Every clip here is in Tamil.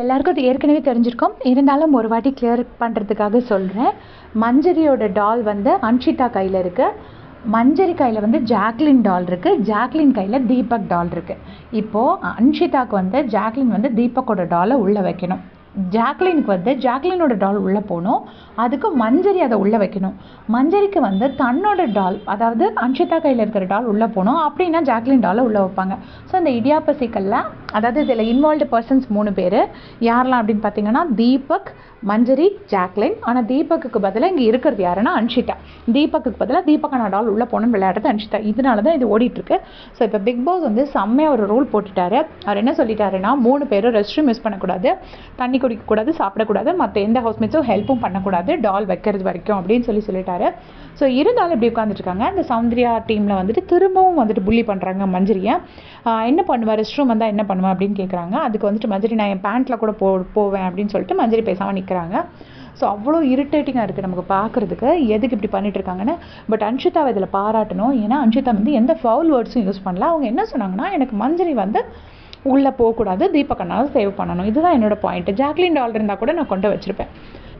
எல்லாருக்கும் அது ஏற்கனவே தெரிஞ்சிருக்கும். இருந்தாலும் ஒரு வாட்டி கிளியர் பண்ணுறதுக்காக சொல்கிறேன் மஞ்சரியோட டால் வந்து அன்ஷிதா கையில் இருக்குது மஞ்சரி கையில் வந்து ஜாக்லின் டால் இருக்குது ஜாக்லின் கையில் தீபக் டால் இருக்குது இப்போது அன்ஷிதாக்கு வந்து ஜாக்லின் வந்து தீபக்கோட டாலை உள்ளே வைக்கணும். ஜாக்லினுக்கு வந்து ஜாக்லினோட டால் உள்ளே போகணும். அதுக்கு மஞ்சரி அதை உள்ளே வைக்கணும். மஞ்சரிக்கு வந்து தன்னோட டால் அதாவது அன்ஷிதா கையில் இருக்கிற டால் உள்ளே போகணும். அப்படின்னா ஜாக்லின் டாலை உள்ளே வைப்பாங்க. ஸோ இந்த இடியாப்ப சிக்கலில் அதாவது இதில் இன்வால்வ்டு பர்சன்ஸ் மூணு பேர். யாரெல்லாம் அப்படின்னு பார்த்தீங்கன்னா தீபக் மஞ்சரி ஜாக்லின். ஆனால் தீபக்குக்கு பதிலாக இங்கே இருக்கிறது யாருன்னா அன்ஷிதா. தீபக்குக்கு பதிலாக தீபக்கான டால் உள்ளே போகணும்னு விளையாடுறது அன்ஷிதா. இதனால தான் இது ஓடிட்டுருக்கு. ஸோ இப்போ பிக் பாஸ் வந்து செம்மையாக ஒரு ரூல் போட்டுட்டாரு. அவர் என்ன சொல்லிட்டாருன்னா மூணு பேரும் ரெஸ்ட் ரூம் மிஸ் பண்ணக்கூடாது. தண்ணி குடிக்கக்கூடாது சாப்பிடக்கூடாது. மற்ற எந்த ஹவுஸ்மேட்ஸும் ஹெல்ப்பும் பண்ணக்கூடாது. டால் வைக்கிறது வரைக்கும் அப்படின்னு சொல்லி சொல்லிட்டாரு. ஸோ இருந்தாலும் இப்படி உட்காந்துருக்காங்க இந்த சௌந்தர்யா டீமில் வந்துட்டு திரும்பவும் வந்துட்டு புள்ளி பண்ணுறாங்க மஞ்சரியை. என்ன பண்ணுவார் ரெஸ்ட் ரூம் வந்தால் என்ன பண்ணுவேன் அப்படின்னு கேட்குறாங்க அதுக்கு வந்துட்டு மஞ்சரி நான் என் பேண்ட்டில் கூட போ போவேன் அப்படின்னு சொல்லிட்டு மஞ்சரி பேசாமல் நிற்கிறாங்க ஸோ அவ்வளோ இரிட்டேட்டிங்காக இருக்குது நமக்கு பார்க்குறதுக்கு எதுக்கு இப்படி பண்ணிட்டு இருக்காங்கன்னு? பட் அன்ஷிதாவை இதில் பாராட்டணும். ஏன்னா அன்ஷிதா வந்து எந்த ஃபவுல் வேர்ட்ஸும் யூஸ் பண்ணல. அவங்க என்ன சொன்னாங்கன்னா எனக்கு மஞ்சரி வந்து உள்ளே போகக்கூடாது. தீபக்கண்ணால் சேவ் பண்ணணும். இதுதான் என்னோடய பாயிண்ட் ஜாக்லின் டால் இருந்தால் கூட நான் கொண்டு வச்சிருப்பேன்.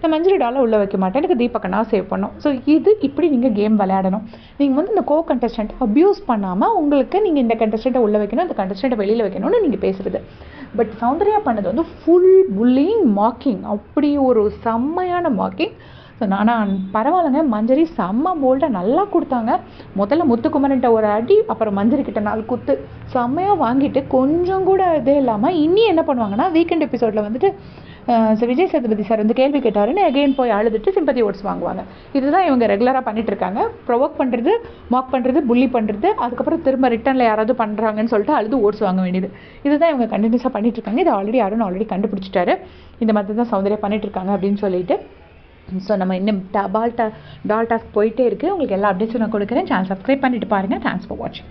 நான் மஞ்சரி டாலை உள்ளே வைக்க மாட்டேன். எனக்கு தீபக்கண்ணா சேவ் பண்ணும். ஸோ இது இப்படி நீங்கள் கேம் விளையாடணும். நீங்கள் வந்து இந்த கோ கண்டஸ்டண்ட்டை அப்யூஸ் பண்ணாமல் உங்களுக்கு நீங்கள் இந்த கண்டஸ்டண்ட்டை உள்ளே வைக்கணும் இந்த கண்டஸ்டண்ட்டை வெளியில் வைக்கணும்னு நீங்கள் பேசுகிறது பட் சௌந்தர்யா பண்ணது வந்து ஃபுல் புல்லிங் மாக்கிங் அப்படி ஒரு செம்மையான மாக்கிங் ஸோ நான் பரவாயில்லைங்க மஞ்சரி செம்ம போல்டாக நல்லா கொடுத்தாங்க. முதல்ல முத்துக்குமரன்ட்ட ஒரு அடி அப்புறம் மஞ்சரி கிட்ட நாலு குத்து. செம்மையாக வாங்கிட்டு கொஞ்சம் கூட இதே இல்லாமல் இனி என்ன பண்ணுவாங்கன்னா வீக்கெண்ட் எபிசோடில் வந்துட்டு விஜய் சேதுபதி சார் வந்து கேள்வி கேட்டாருன்னு அகைன் போய் அழுதுட்டு சிம்பத்தி ஓட்ஸ் வாங்குவாங்க. இதுதான் இவங்க ரெகுலராக பண்ணிட்டு இருக்காங்க. ப்ரொவோக் பண்ணுறது மாக் பண்ணுறது புள்ளி பண்ணுறது அதுக்கப்புறம் திரும்ப ரிட்டனில் யாராவது பண்ணுறாங்கன்னு சொல்லிட்டு அழுது ஓட்ஸ் வாங்க வேண்டியது. இதுதான் இவங்க கண்டினியூஸாக பண்ணிட்டு இருக்காங்க. இது ஆல்ரெடி யாரும் ஆல்ரெடி கண்டுபிடிச்சிட்டாரு. இந்த மாதிரி தான் சௌந்தர்யா பண்ணிட்டு இருக்காங்க அப்படின்னு சொல்லிட்டு ஸோ நம்ம இன்னும் டால் டா டால் டாஸ்க் போயிட்டே இருக்குது உங்களுக்கு எல்லா அப்டேட்ஸும் நான் கொடுக்குறேன். சேனல் சப்ஸ்கிரைப் பண்ணிட்டு பாருங்கள் தேங்க்ஸ் ஃபார் வாட்சிங்